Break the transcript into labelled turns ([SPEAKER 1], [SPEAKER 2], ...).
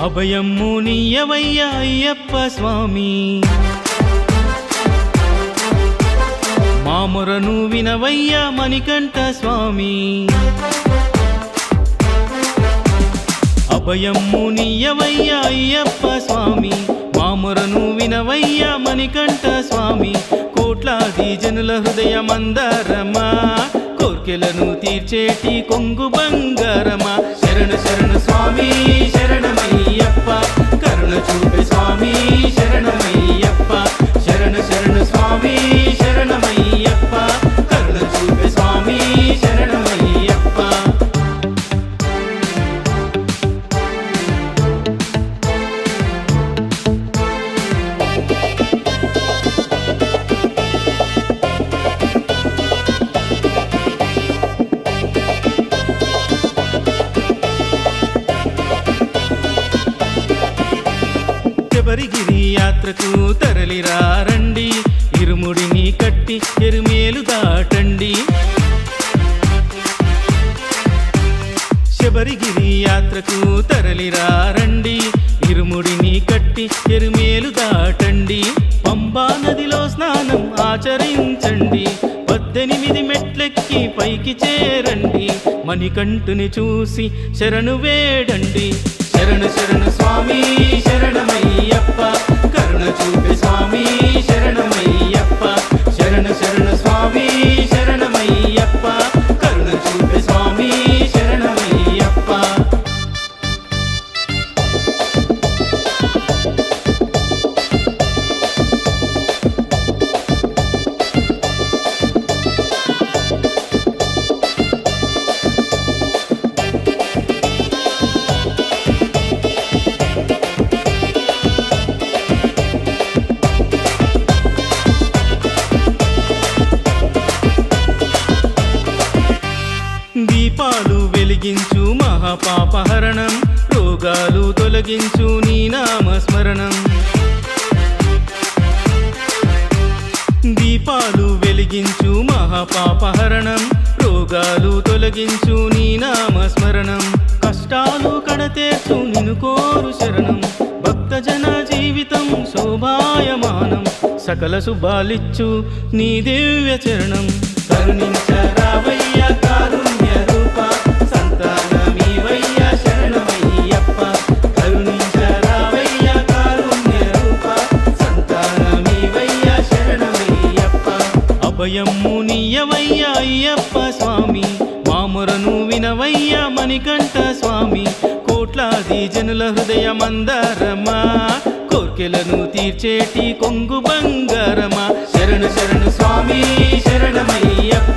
[SPEAKER 1] అభయము నీయవయ్య అయ్యప్ప స్వామి. మామురను వినవయ్య మణికంఠ స్వామి. అభయము నీయవయ్య అయ్యప్ప స్వామి. మామురను వినవయ్య మణికంఠ స్వామి. కోట్లాది జనుల హృదయ మందారమా కోర్కెలను తీర్చేటి కొంగు బంగారమా. శరణు శరణు స్వామి. యాత్రకు తరలిరారండి ఇరుముడిని కట్టి ఎరుమేలు దాటండి. శబరిగిరి యాత్రకు తరలిరారండి ఇరుముడిని కట్టి ఎరుమేలు దాటండి. పంబా నదిలో స్నానం ఆచరించండి. పద్దెనిమిది మెట్లెక్కి పైకి చేరండి. మణికంఠుని చూసి శరణు వేడండి. శరణు శరణు స్వామి శరణమయ్యప్ప. కరుణ చూపే స్వామి శరణమయ్యప్ప దీపాలు వెలిగించు మహాపాపహరణం రోగాలు తొలగించు నీ నామస్మరణం. దీపాలు వెలిగించు మహాపాపహరణం రోగాలు తొలగించు నీ నామస్మరణం. కష్టాలు కడతేర్చు నిన్ను కోరు శరణం. భక్తజన జీవితం శోభాయమానం. సకల శుభాలిచ్చు నీ దివ్య చరణం. కరుణించరావ అభయము నీయవయ్య అయ్యప్ప స్వామి. మామురను వినవయ్య మణికంఠ స్వామి. కోట్లాది జనుల హృదయ మందారమా కోర్కెలను తీర్చేటి కొంగు బంగారమా. శరణు శరణు స్వామి శరణమయ్యప్ప